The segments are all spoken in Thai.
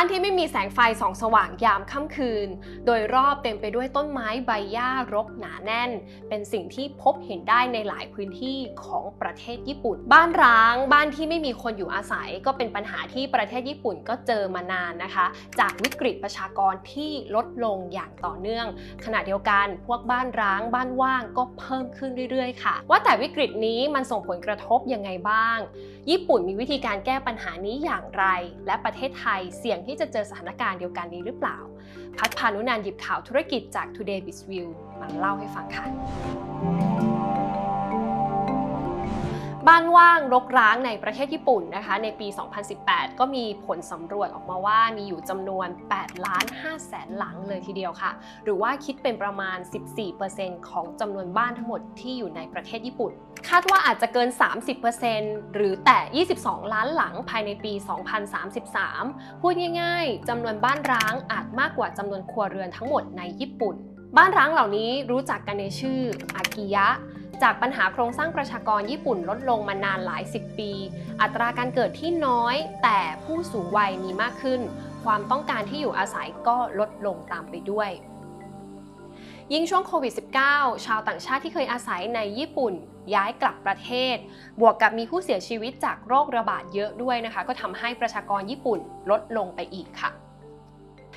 านที่ไม่มีแสงไฟส่องสว่างยามค่ำคืน โดยรอบเต็มไปด้วยต้นไม้ใบหญ้ารกหนาแน่น เป็นสิ่งที่พบเห็นได้ในหลายพื้นที่ของประเทศญี่ปุ่น บ้านร้าง บ้านที่ไม่มีคนอยู่อาศัย ก็เป็นปัญหาที่ประเทศญี่ปุ่นก็เจอมานานนะคะ จากวิกฤตประชากรที่ลดลงอย่างต่อเนื่อง ขณะเดียวกันพวกบ้านร้าง บ้านว่างก็เพิ่มขึ้นเรื่อยๆ ค่ะ ว่าแต่วิกฤตนี้มันส่งผลกระทบยังไงบ้าง ญี่ปุ่นมีวิธีการแก้ปัญหานี้อย่างไร และประเทศไทยเสี่ยงที่จะเจอสถานการณ์เดียวกันนี้หรือเปล่า พัดพานุนันหยิบข่าวธุรกิจจาก Today Biz View มาเล่าให้ฟังค่ะ บ้านว่างรกร้างในประเทศญี่ปุ่นนะคะ ในปี 2018 ก็มีผลสำรวจออกมาว่ามีอยู่จำนวน8ล้าน5แสนหลังเลยทีเดียวค่ะ หรือว่าคิดเป็นประมาณ 14%ของจำนวนบ้านทั้งหมดที่อยู่ในประเทศญี่ปุ่น คาดว่าอาจจะเกิน 30%หรือแต่ 22 ล้านหลังภายในปี 2033 พูดง่ายๆจำนวนบ้านร้างอาจมากกว่าจำนวนครัวเรือนทั้งหมดในญี่ปุ่น บ้านร้างเหล่านี้รู้จักกันในชื่ออากิยะ จากปัญหาโครงสร้างประชากรญี่ปุ่นลดลงมานานหลายสิบปี อัตราการเกิดที่น้อย แต่ผู้สูงวัยมีมากขึ้น ความต้องการที่อยู่อาศัยก็ลดลงตามไปด้วยยิ่งช่วงโควิด -19 ชาวต่างชาติที่เคยอาศัยในญี่ปุ่นย้ายกลับประเทศ บวกกับมีผู้เสียชีวิตจากโรคระบาดเยอะด้วยนะคะ ก็ทำให้ประชากรญี่ปุ่นลดลงไปอีกค่ะ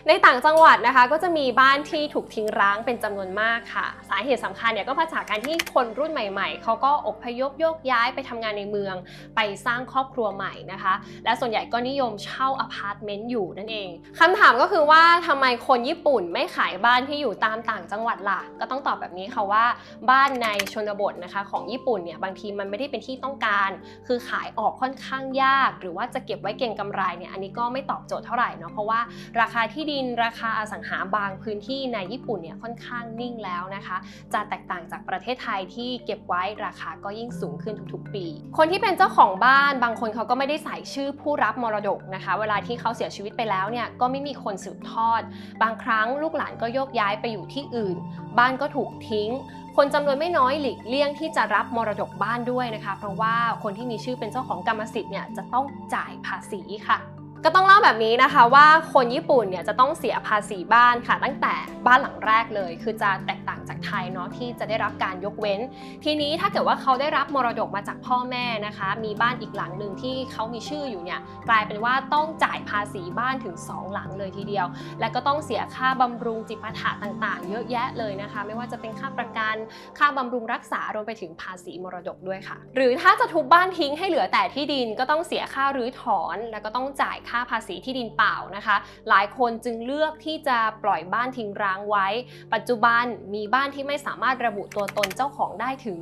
ในต่างจังหวัดนะคะ ก็จะมีบ้านที่ถูกทิ้งร้างเป็นจำนวนมากค่ะ สาเหตุสำคัญเนี่ยก็มาจากการที่คนรุ่นใหม่ ๆเขาก็อพยพโยกย้ายไปทำงานในเมือง ไปสร้างครอบครัวใหม่นะคะ และส่วนใหญ่ก็นิยมเช่าอพาร์ตเมนต์อยู่นั่นเองคำถามก็คือว่าทำไมคนญี่ปุ่นไม่ขายบ้านที่อยู่ตามต่างจังหวัดล่ะก็ต้องตอบแบบนี้ค่ะว่า บ้านในชนบทนะคะ ของญี่ปุ่นเนี่ยบางทีมันไม่ได้เป็นที่ต้องการ คือขายออกค่อนข้างยาก หรือว่าจะเก็บไว้เก็งกำไรเนี่ยอันนี้ก็ไม่ตอบโจทย์เท่าไหร่เนาะเพราะว่าราคาที่ดินราคาอสังหาบางพื้นที่ในญี่ปุ่นเนี่ยค่อนข้างนิ่งแล้วนะคะ จะแตกต่างจากประเทศไทยที่เก็บไว้ราคาก็ยิ่งสูงขึ้นทุกๆ ปี คนที่เป็นเจ้าของบ้านบางคนเขาก็ไม่ได้ใส่ชื่อผู้รับมรดกนะคะ เวลาที่เขาเสียชีวิตไปแล้วเนี่ยก็ไม่มีคนสืบทอด บางครั้งลูกหลานก็โยกย้ายไปอยู่ที่อื่น บ้านก็ถูกทิ้ง คนจำนวนไม่น้อยหลีกเลี่ยงที่จะรับมรดกบ้านด้วยนะคะ เพราะว่าคนที่มีชื่อเป็นเจ้าของกรรมสิทธิ์เนี่ยจะต้องจ่ายภาษีค่ะ ก็ต้องเล่าแบบนี้นะคะว่าคนญี่ปุ่นเนี่ยจะต้องเสียภาษีบ้านค่ะ ตั้งแต่บ้านหลังแรกเลย คือจะแตกต่างจากไทยเนาะที่จะได้รับการยกเว้น ทีนี้ถ้าเกิดว่าเขาได้รับมรดกมาจากพ่อแม่นะคะ มีบ้านอีกหลังหนึ่งที่เขามีชื่ออยู่เนี่ยกลายเป็นว่าต้องจ่ายภาษีบ้านถึง 2 หลังเลยทีเดียว และก็ต้องเสียค่าบำรุงจิปาถะต่างๆ เยอะแยะเลยนะคะ ไม่ว่าจะเป็นค่าประกันค่าบำรุงรักษารวมไปถึงภาษีมรดกด้วยค่ะ หรือถ้าจะทุบบ้านทิ้งให้เหลือแต่ที่ดินก็ต้องเสียค่ารื้อถอน แล้วก็ต้องจ่ายค่าภาษีที่ดินเปล่านะคะ หลายคนจึงเลือกที่จะปล่อยบ้านทิ้งร้างไว้ ปัจจุบันมีบ้านที่ไม่สามารถระบุตัวตนเจ้าของได้ถึง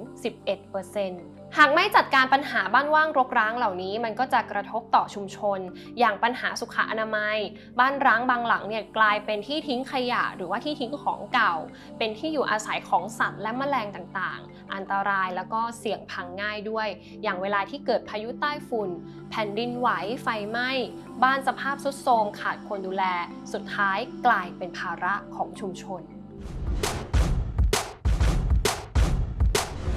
11% หากไม่จัดการปัญหาบ้านว่างรกร้างเหล่านี้ มันก็จะกระทบต่อชุมชน อย่างปัญหาสุขอนามัย บ้านร้างบางหลังเนี่ยกลายเป็นที่ทิ้งขยะ หรือว่าที่ทิ้งของเก่า เป็นที่อยู่อาศัยของสัตว์และแมลงต่างๆ อันตรายแล้วก็เสี่ยงพังง่ายด้วย อย่างเวลาที่เกิดพายุใต้ฝุ่น แผ่นดินไหวไฟไหม้บ้านสภาพทรุดโทรมขาดคนดูแล สุดท้ายกลายเป็นภาระของชุมชน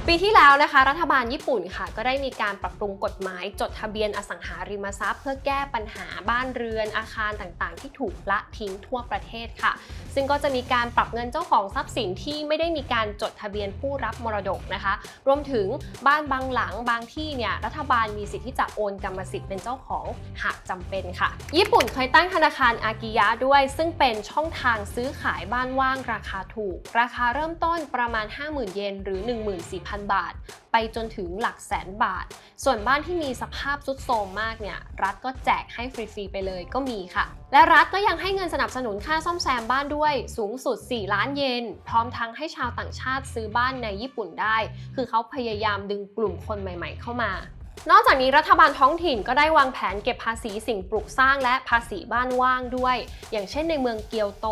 ปีที่แล้วนะคะ รัฐบาลญี่ปุ่นค่ะ ก็ได้มีการปรับปรุงกฎหมายจดทะเบียนอสังหาริมทรัพย์ เพื่อแก้ปัญหาบ้านเรือนอาคารต่างๆ ที่ถูกละทิ้งทั่วประเทศค่ะ ซึ่งก็จะมีการปรับเงินเจ้าของทรัพย์สินที่ไม่ได้มีการจดทะเบียนผู้รับมรดกนะคะ รวมถึงบ้านบางหลังบางที่เนี่ยรัฐบาลมีสิทธิ์ที่จะโอนกรรมสิทธิ์เป็นเจ้าของหากจำเป็นค่ะ ญี่ปุ่นเคยตั้งธนาคารอากิยะด้วย ซึ่งเป็นช่องทางซื้อขายบ้านว่างราคาถูก ราคาเริ่มต้นประมาณ 50,000 เยนหรือ 14,000บาท ไปจนถึงหลักแสนบาท ส่วนบ้านที่มีสภาพทรุดโทรมมากเนี่ย รัฐก็แจกให้ฟรีๆไปเลยก็มีค่ะ และรัฐก็ยังให้เงินสนับสนุนค่าซ่อมแซมบ้านด้วยสูงสุด 4 ล้านเยน พร้อมทั้งให้ชาวต่างชาติซื้อบ้านในญี่ปุ่นได้ คือเขาพยายามดึงกลุ่มคนใหม่ ๆ เข้ามา นอกจากนี้รัฐบาลท้องถิ่นก็ได้วางแผนเก็บภาษีสิ่งปลูกสร้างและภาษีบ้านว่างด้วย อย่างเช่นในเมืองเกียวโต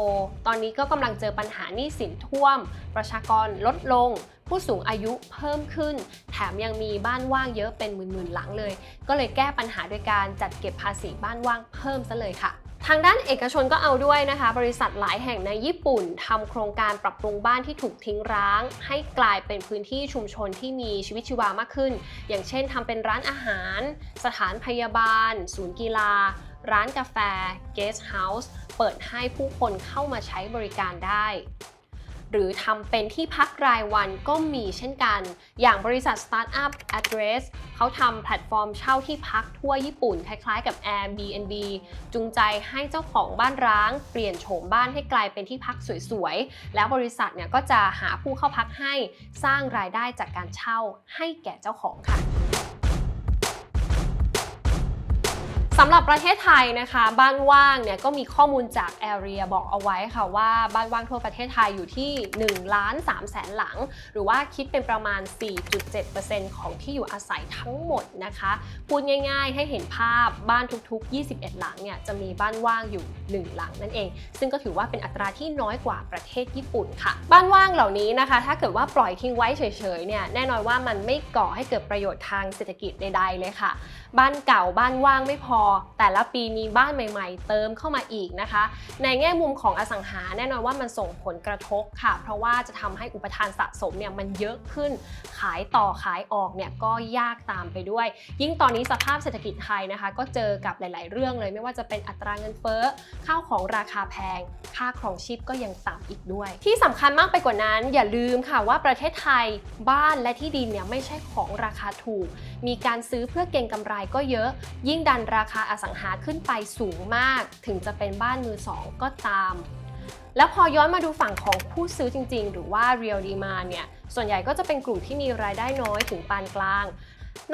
ตอนนี้ก็กำลังเจอปัญหาหนี้สินท่วม ประชากรลดลง ผู้สูงอายุเพิ่มขึ้น แถมยังมีบ้านว่างเยอะเป็นหมื่นๆหลังเลย ก็เลยแก้ปัญหาโดยการจัดเก็บภาษีบ้านว่างเพิ่มซะเลยค่ะ ทางด้านเอกชนก็เอาด้วยนะคะ บริษัทหลายแห่งในญี่ปุ่นทำโครงการปรับปรุงบ้านที่ถูกทิ้งร้าง ให้กลายเป็นพื้นที่ชุมชนที่มีชีวิตชีวามากขึ้น อย่างเช่นทำเป็นร้านอาหาร สถานพยาบาล ศูนย์กีฬา ร้านกาแฟเกสต์เฮาส์เปิดให้ผู้คนเข้ามาใช้บริการได้ หรือทำเป็นที่พักรายวันก็มีเช่นกัน อย่างบริษัท Startup Address เขาทำแพลตฟอร์มเช่าที่พักทั่วญี่ปุ่น คล้ายๆกับ Airbnb จูงใจให้เจ้าของบ้านร้าง เปลี่ยนโฉมบ้านให้กลายเป็นที่พักสวยๆ แล้วบริษัทเนี่ยก็จะหาผู้เข้าพักให้สร้างรายได้จากการเช่าให้แก่เจ้าของค่ะำหรับประเทศไทยนะคะ บ้านว่างเนี่ยก็มีข้อมูลจาก Area บอกเอาไว้ค่ะว่าบ้านว่างทั่วประเทศไทยอยู่ที่1ล้าน3แสนหลัง หรือว่าคิดเป็นประมาณ 4.7%ของที่อยู่อาศัยทั้งหมดนะคะ พูดง่าย ๆ ให้เห็นภาพบ้านทุกๆ 21 หลังเนี่ยจะมีบ้านว่างอยู่ 1 หลังนั่นเอง ซึ่งก็ถือว่าเป็นอัตราที่น้อยกว่าประเทศญี่ปุ่นค่ะ บ้านว่างเหล่านี้นะคะ ถ้าเกิดว่าปล่อยทิ้งไว้เฉยๆเนี่ยแน่นอนว่ามันไม่ก่อให้เกิดประโยชน์ทางเศรษฐกิจใดๆเลยค่ะ บ้านเก่าบ้านว่างไม่พอ แต่ละปีมีบ้านใหม่ ๆ เติมเข้ามาอีกนะคะ ในแง่มุมของอสังหาแน่นอนว่ามันส่งผลกระทบค่ะ เพราะว่าจะทำให้อุปทานสะสมเนี่ยมันเยอะขึ้น ขายต่อขายออกเนี่ยก็ยากตามไปด้วย ยิ่งตอนนี้สภาพเศรษฐกิจไทยนะคะ ก็เจอกับหลาย ๆ เรื่องเลย ไม่ว่าจะเป็นอัตราเงินเฟ้อข้าวของราคาแพง ค่าครองชีพก็ยังต่ำอีกด้วย ที่สำคัญมากไปกว่านั้น อย่าลืมค่ะว่าประเทศไทยบ้านและที่ดินเนี่ยไม่ใช่ของราคาถูก มีการซื้อเพื่อเก็งกำไรก็เยอะ ยิ่งดันราคาอสังหาขึ้นไปสูงมาก ถึงจะเป็นบ้านมือสองก็ตาม แล้วพอย้อนมาดูฝั่งของผู้ซื้อจริง ๆ หรือว่า real demand เนี่ย ส่วนใหญ่ก็จะเป็นกลุ่มที่มีรายได้น้อยถึงปานกลาง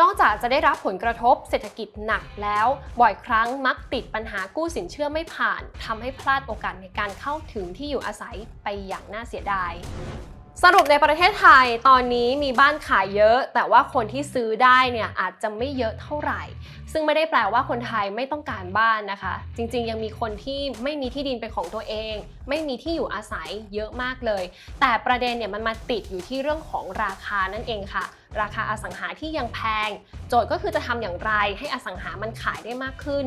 นอกจากจะได้รับผลกระทบเศรษฐกิจหนักแล้ว บ่อยครั้งมักติดปัญหากู้สินเชื่อไม่ผ่านทำให้พลาดโอกาสในการเข้าถึงที่อยู่อาศัยไปอย่างน่าเสียดาย สรุปในประเทศไทยตอนนี้มีบ้านขายเยอะ แต่ว่าคนที่ซื้อได้เนี่ยอาจจะไม่เยอะเท่าไหร่ ซึ่งไม่ได้แปลว่าคนไทยไม่ต้องการบ้านนะคะ จริงๆ ยังมีคนที่ไม่มีที่ดินเป็นของตัวเอง ไม่มีที่อยู่อาศัยเยอะมากเลย แต่ประเด็นเนี่ยมันมาติดอยู่ที่เรื่องของราคานั่นเองค่ะ ราคาอสังหาที่ยังแพง โจทย์ก็คือจะทำอย่างไรให้อสังหามันขายได้มากขึ้น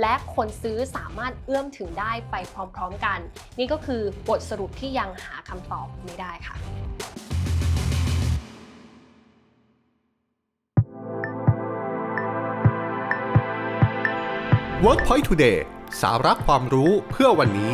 และคนซื้อสามารถเอื้อมถึงได้ไปพร้อมๆกัน นี่ก็คือบทสรุปที่ยังหาคำตอบไม่ได้ค่ะ WorkPoint Today สาระความรู้เพื่อวันนี้